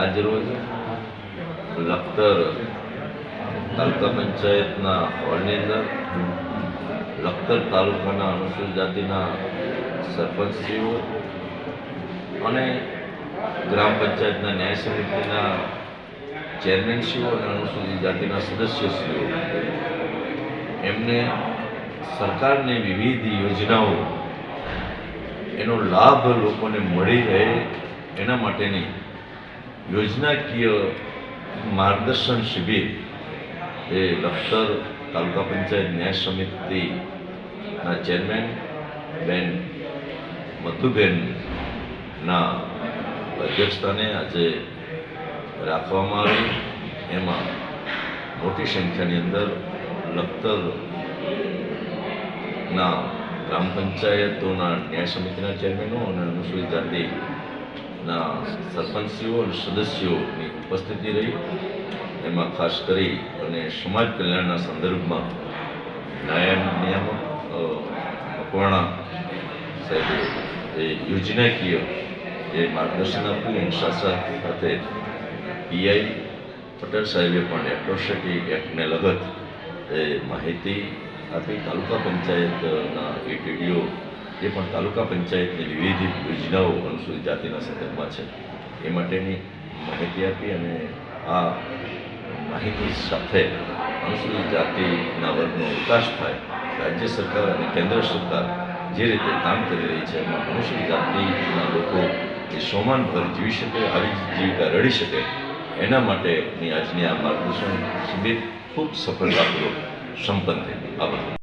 આજરોજ લખતર, તાલુકા પંચાયતના હોલની અંદર, લખતર તાલુકાના અનુસૂચિત જાતિના સરપંચશ્રીઓ અને ગ્રામ પંચાયતના ન્યાય સમિતિના ચેરમેનશ્રીઓ અને અનુસૂચિત જાતિના સદસ્યશ્રીઓ એમને સરકારની વિવિધ યોજનાઓ, એનો લાભ લોકોને મળી રહે એના માટેની યોજનાકીય માર્ગદર્શન શિબિર એ લખતર તાલુકા પંચાયત ન્યાય સમિતિના ચેરમેન બેન મધુબેનના અધ્યક્ષસ્થાને આજે રાખવામાં આવી. એમાં મોટી સંખ્યાની અંદર લખતરના ગ્રામ પંચાયતોના ન્યાય સમિતિના ચેરમેનો અને અનુસૂચિત જાતિના સરપંચીઓ અને સદસ્યોની ઉપસ્થિતિ રહી. એમાં ખાસ કરી અને સમાજ કલ્યાણના સંદર્ભમાં નાયબ નિયામક મકવાણા સાહેબે એ યોજનાકીય જે માર્ગદર્શન આપ્યું. એની સાથે સાથે પીઆઈ પટેલ સાહેબે પણ એટ્રોસિટી એક્ટને લગત એ માહિતી આપી. તાલુકા પંચાયતના એ ટીડીઓ જે પણ તાલુકા પંચાયતની વિવિધ યોજનાઓ અનુસૂચિત જાતિના સંદર્ભમાં છે. એ માટેની માહિતી આપી અને આ માહિતી સાથે અનુસૂચિત જાતિના વર્ગનો વિકાસ થાય, રાજ્ય સરકાર અને કેન્દ્ર સરકાર જે રીતે કામ કરી રહી છે, એમાં અનુસૂચિત જાતિના લોકો એ સોમાનભર જીવી શકે, આવી જીવિકા રડી શકે, એના માટેની આજની આ માર્ગદર્શન શિબિર ખૂબ સફળતાપૂર્વક સંપન્ન થઈ આભાર.